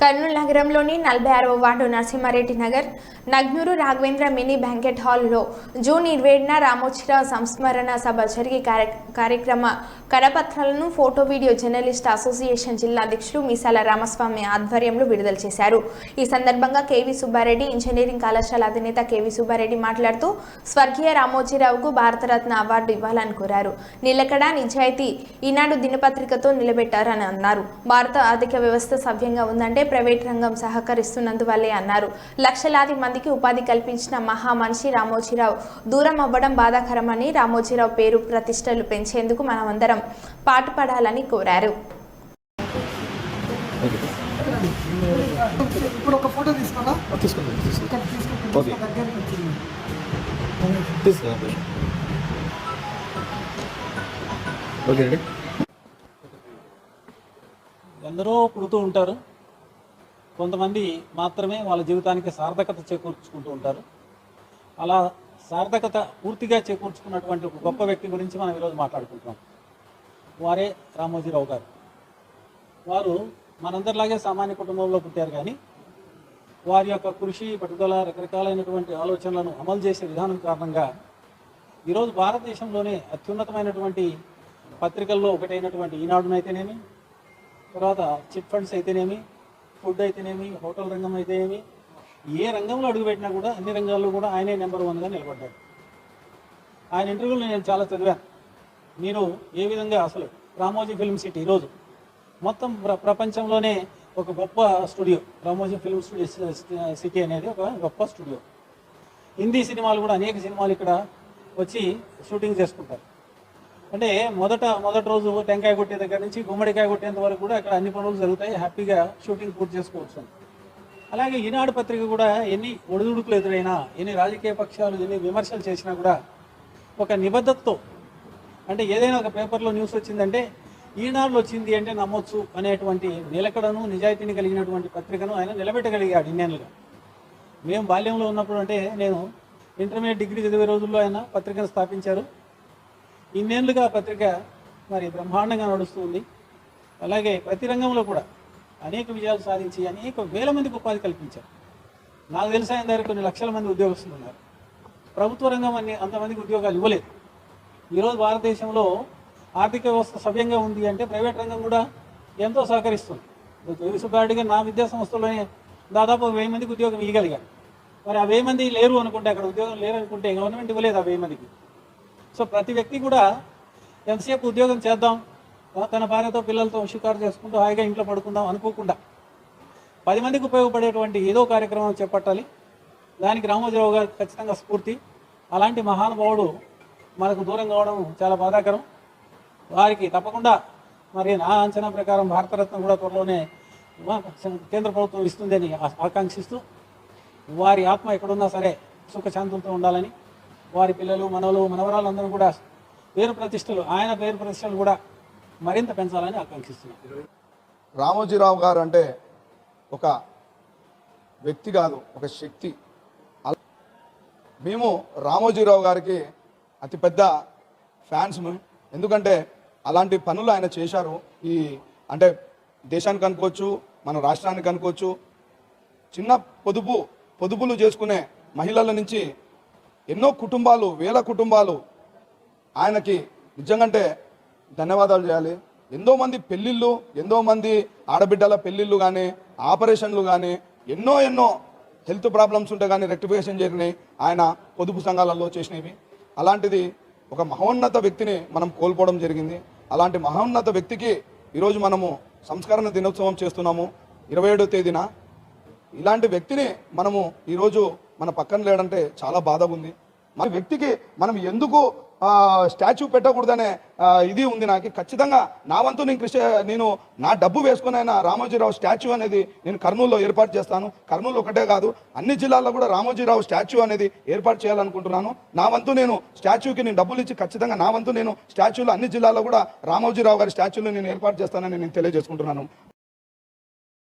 కర్నూలు నగరంలోని నలభై ఆరవ ward Narasimhareddy Nagar Nagnur Raghavendra mini banquet హాల్లో జూన్ ఇరవై ఏడున రామోజీరావు సంస్మరణ సభ జరిగే కార్య- కార్యక్రమ కరపత్రాలను ఫోటో వీడియో జర్నలిస్ట్ అసోసియేషన్ జిల్లా అధ్యక్షులు మీసాల రామస్వామి ఆధ్వర్యంలో విడుదల చేశారు. ఈ సందర్భంగా కేవీ సుబ్బారెడ్డి ఇంజనీరింగ్ కళాశాల అధినేత కేవీ సుబ్బారెడ్డి మాట్లాడుతూ స్వర్గీయ రామోజీరావుకు భారతరత్న అవార్డు ఇవ్వాలని కోరారు. నిలకడ నిజాయితీ ఈనాడు దినపత్రికతో నిలబెట్టారని అన్నారు. భారత ఆర్థిక వ్యవస్థ సవ్యంగా ఉందంటే ప్రైవేట్ రంగం సహకరిస్తున్నందువల్లే అన్నారు. లక్షలాది మందికి ఉపాధి కల్పించిన మహా మనిషి రామోజీరావు. దూరం అవ్వడం బాధాకరమని రామోజీరావు పేరు ప్రతిష్టలు పెంచేందుకు మనమందరం పాటుపడాలని కోరారు. ఇప్పుడు ఒక ఫోటో ఓకే. ఎందరో పుడుతూ ఉంటారు. కొంతమంది మాత్రమే వాళ్ళ జీవితానికి సార్థకత చేకూర్చుకుంటూ ఉంటారు. అలా సార్థకత పూర్తిగా చేకూర్చుకున్నటువంటి ఒక గొప్ప వ్యక్తి గురించి మనం ఈరోజు మాట్లాడుకుంటున్నాం. వారే రామోజీరావు గారు. వారు మనందరిలాగే సామాన్య కుటుంబంలో పుట్టారు కానీ వారి యొక్క కృషి పట్టుదల రకరకాలైనటువంటి ఆలోచనలను అమలు చేసే విధానం కారణంగా ఈరోజు భారతదేశంలోనే అత్యున్నతమైనటువంటి పత్రికల్లో ఒకటైనటువంటి ఈనాడునైతేనేమి తర్వాత చిట్ ఫండ్స్ అయితేనేమి ఫుడ్ అయితేనేమి హోటల్ రంగం అయితేనేమి ఏ రంగంలో అడుగుపెట్టినా కూడా అన్ని రంగాల్లో కూడా ఆయనే నెంబర్ వన్గా నిలబడ్డాడు. ఆయన ఇంటర్వ్యూలో నేను చాలా చదివాను. మీరు ఏ విధంగా అసలు రామోజీ ఫిల్మ్ సిటీ ఈరోజు మొత్తం ప్ర ప్రపంచంలోనే ఒక గొప్ప studio. Ramoji film studio city అనేది ఒక గొప్ప స్టూడియో. హిందీ సినిమాలు కూడా అనేక సినిమాలు ఇక్కడ వచ్చి షూటింగ్ చేసుకుంటారు. అంటే మొదట మొదటి రోజు టెంకాయ కొట్టే దగ్గర నుంచి గుమ్మడికాయ కొట్టేంత వరకు కూడా అక్కడ అన్ని పనులు జరుగుతాయి. హ్యాపీగా షూటింగ్ పూర్తి చేసుకోవచ్చు. అలాగే ఈనాడు పత్రిక కూడా ఎన్ని ఒడిదుడుకులు ఎదురైనా ఎన్ని రాజకీయ పక్షాలు ఎన్ని విమర్శలు చేసినా కూడా ఒక నిబద్ధతతో అంటే ఏదైనా ఒక పేపర్లో న్యూస్ వచ్చిందంటే ఈనాడులో వచ్చింది అంటే నమ్మొచ్చు అనేటువంటి నిలకడను నిజాయితీని కలిగినటువంటి పత్రికను ఆయన నిలబెట్టగలిగాడు ఇన్నేళ్ళుగా మేము బాల్యంలో ఉన్నప్పుడు అంటే నేను ఇంటర్మీడియట్ డిగ్రీ చదివే రోజుల్లో ఆయన పత్రికను స్థాపించారు. ఇన్నేళ్ళుగా పత్రిక మరి బ్రహ్మాండంగా నడుస్తుంది. అలాగే ప్రతి రంగంలో కూడా అనేక విజయాలు సాధించి అనేక వేల మందికి ఉపాధి కల్పించారు. నాకు తెలిసిన దగ్గర కొన్ని లక్షల మంది ఉద్యోగస్తులు ఉన్నారు. ప్రభుత్వ రంగం అన్ని అంతమందికి ఉద్యోగాలు ఇవ్వలేదు. ఈరోజు భారతదేశంలో ఆర్థిక వ్యవస్థ సవ్యంగా ఉంది అంటే ప్రైవేట్ రంగం కూడా ఎంతో సహకరిస్తుంది. సుబ్బారెడ్డిగా నా విద్యా సంస్థలోనే దాదాపు వెయ్యి మందికి ఉద్యోగం ఇవ్వగలిగాను మరి ఆ వెయ్యి మంది లేరు అనుకుంటే అక్కడ ఉద్యోగం లేరు అనుకుంటే గవర్నమెంట్ ఇవ్వలేదు ఆ వెయ్యి మందికి. సో ప్రతి వ్యక్తి కూడా ఎంతసేపు ఉద్యోగం చేద్దాం తన భార్యతో పిల్లలతో షికారు చేసుకుంటూ హాయిగా ఇంట్లో పడుకుందాం అనుకోకుండా పది మందికి ఉపయోగపడేటువంటి ఏదో కార్యక్రమం చేపట్టాలి. దానికి రామోజీరావు గారు ఖచ్చితంగా స్ఫూర్తి. అలాంటి మహానుభావుడు మనకు దూరం కావడం చాలా బాధాకరం. వారికి తప్పకుండా మరి నా అంచనా ప్రకారం భారతరత్న కూడా త్వరలోనే కేంద్ర ప్రభుత్వం ఇస్తుందని ఆ- ఆకాంక్షిస్తూ వారి ఆత్మ ఎక్కడున్నా సరే సుఖశాంతులతో ఉండాలని వారి పిల్లలు మనవలు మనవరాలందరూ కూడా పేరు ప్రతిష్టలు ఆయన పేరు ప్రతిష్టలు కూడా మరింత పెంచాలని ఆకాంక్షిస్తున్నాను రామోజీరావు గారు అంటే ఒక వ్యక్తి కాదు ఒక శక్తి. మేము రామోజీరావు గారికి అతిపెద్ద ఫ్యాన్స్ ఎందుకంటే అలాంటి పనులు ఆయన చేశారు. ఈ అంటే దేశానికి అనుకోవచ్చు మన రాష్ట్రానికి అనుకోవచ్చు చిన్న పొదుపు పొదుపులు చేసుకునే మహిళల నుంచి ఎన్నో కుటుంబాలు వేల కుటుంబాలు ఆయనకి నిజంగంటే ధన్యవాదాలు చేయాలి. ఎంతో మంది పెళ్ళిళ్ళు ఎంతో మంది ఆడబిడ్డల పెళ్ళిళ్ళు కానీ ఆపరేషన్లు కానీ ఎన్నో ఎన్నో హెల్త్ ప్రాబ్లమ్స్ ఉంటే కానీ రెక్టిఫికేషన్ జరిగినాయి. ఆయన పొదుపు సంఘాలలో చేసినవి. అలాంటిది ఒక మహోన్నత వ్యక్తిని మనం కోల్పోవడం జరిగింది. అలాంటి మహోన్నత వ్యక్తికి ఈరోజు మనము సంస్కరణ దినోత్సవం చేస్తున్నాము. ఇరవై ఏడో తేదీన ఇలాంటి వ్యక్తిని మనము ఈరోజు మన పక్కన లేడంటే చాలా బాధగా ఉంది మన వ్యక్తికి మనం ఎందుకు స్టాచ్యూ పెట్టకూడదనే ఇది ఉంది నాకు. ఖచ్చితంగా నా వంతు నేను కృషి నేను నా డబ్బు వేసుకునైనా రామోజీరావు స్టాచ్యూ అనేది నేను కర్నూలులో ఏర్పాటు చేస్తాను. కర్నూలు ఒకటే కాదు అన్ని జిల్లాల్లో కూడా రామోజీరావు స్టాచ్యూ అనేది ఏర్పాటు చేయాలనుకుంటున్నాను. నా వంతు నేను స్టాచ్యూకి నేను డబ్బులు ఇచ్చి ఖచ్చితంగా నా వంతు నేను స్టాచ్యూలో అన్ని జిల్లాల్లో కూడా రామోజీరావు గారి స్టాచ్యూలు నేను ఏర్పాటు చేస్తానని నేను తెలియజేసుకుంటున్నాను.